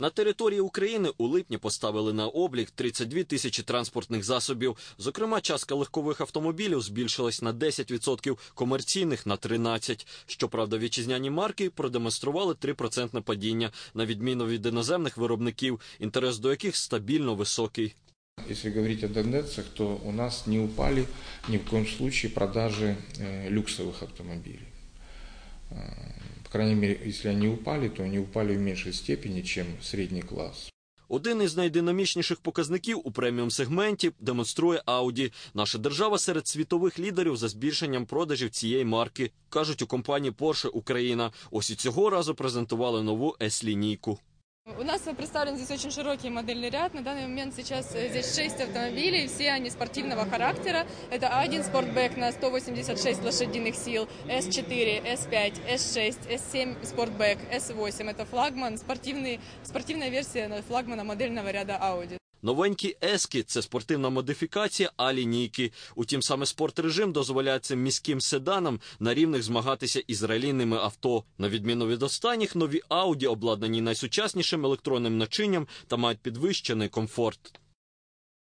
На території України у липні поставили на облік 32 тисячі транспортних засобів. Зокрема, частка легкових автомобілів збільшилась на 10%, комерційних на 13%. Щоправда, вітчизняні марки продемонстрували 3% падіння, на відміну від іноземних виробників, інтерес до яких стабільно високий. Если говорить о тенденциях, то у нас не упали ни в коем случае продажи э, люксовых автомобилей. По крайней мере, если они упали, то они упали в меньшей степени, чем средний класс. Один із найдинамічніших показників у преміум сегменті демонструє Audi. Наша держава серед світових лідерів за збільшенням продажів цієї марки, кажуть у компанії Porsche Україна. Ось і цього разу презентували нову S-лінійку. У нас представлен здесь очень широкий модельный ряд. На данный момент сейчас э, здесь 6 автомобилей, все они спортивного характера. Это А1 Sportback на 186 лошадиных сил, S4, S5, S6, S7 Sportback, S8. Это флагман, спортивный, спортивная версия флагмана модельного ряда Audi. Новенькі ески це спортивна модифікація А лінійки. Утім, саме спортрежим дозволяє цим міським седанам на рівних змагатися із ралійними авто. На відміну від останніх, нові ауді обладнані найсучаснішим електронним начинням та мають підвищений комфорт.